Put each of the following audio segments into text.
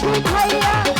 তুই ভাইয়া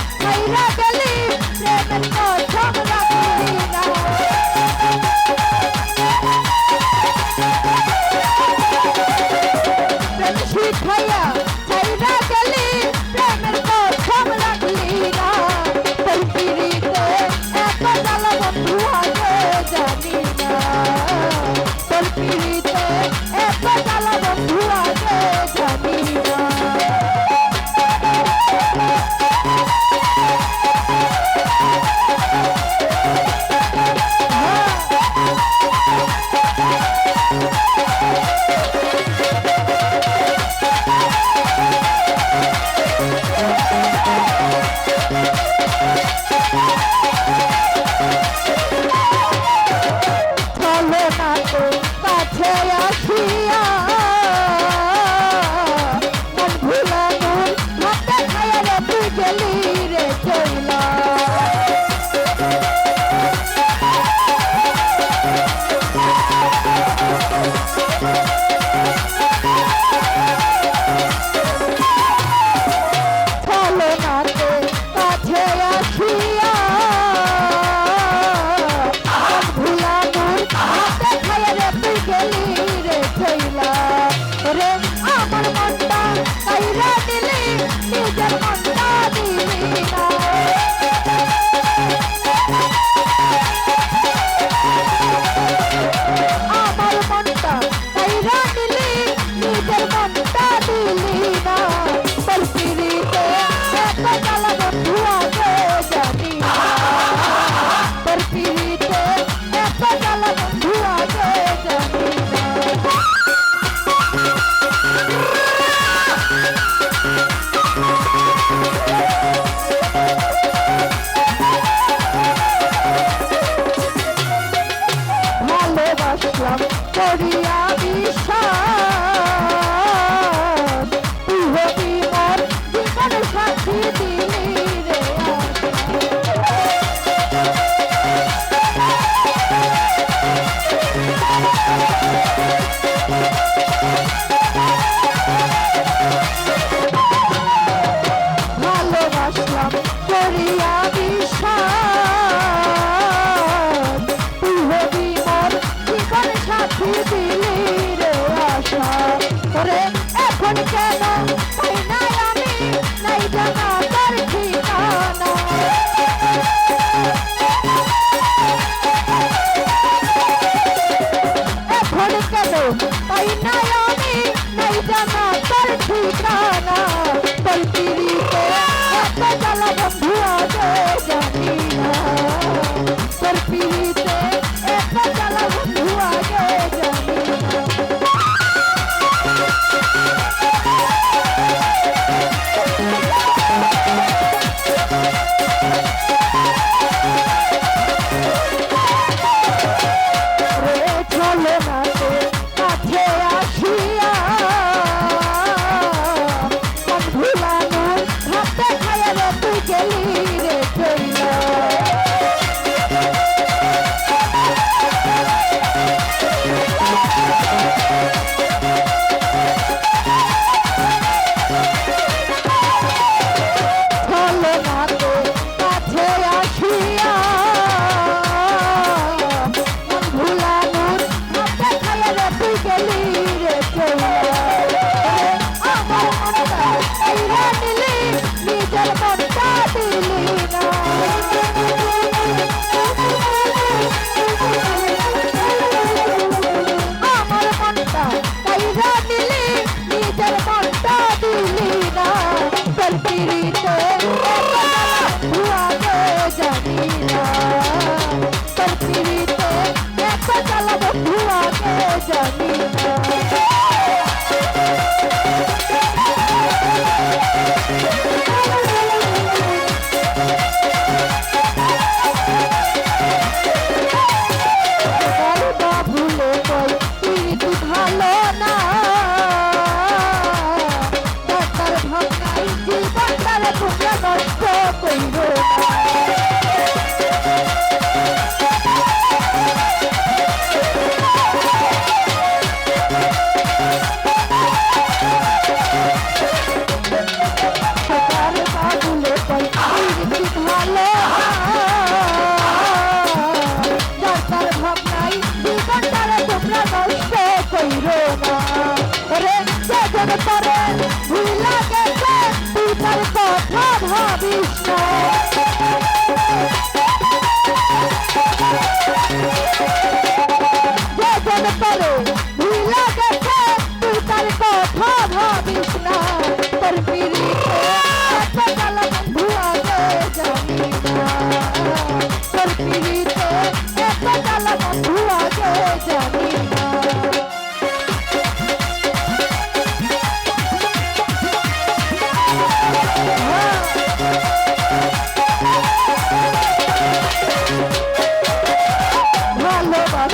আসলাম করিয়া বিশ্বাস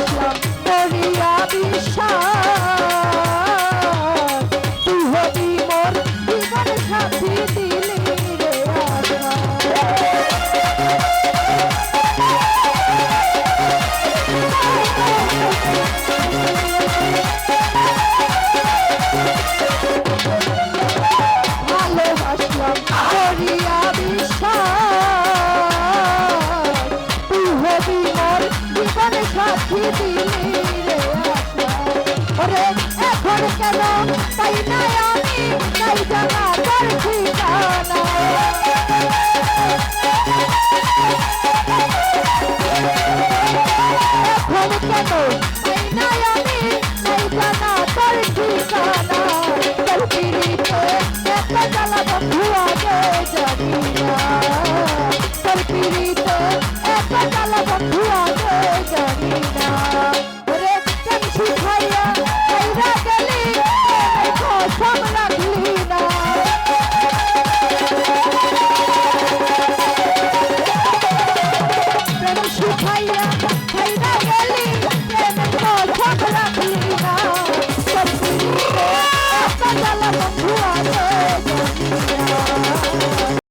আসলাম তাই নাই আমি নাই জানা তার ঠিকানা এখন কেন তাই নাই আমি নাই জানা তার ঠিকানা তোর পিড়িতে এত জ্বালা বন্ধু আগে জানি না তোর পিড়িতে এত জ্বালা বন্ধু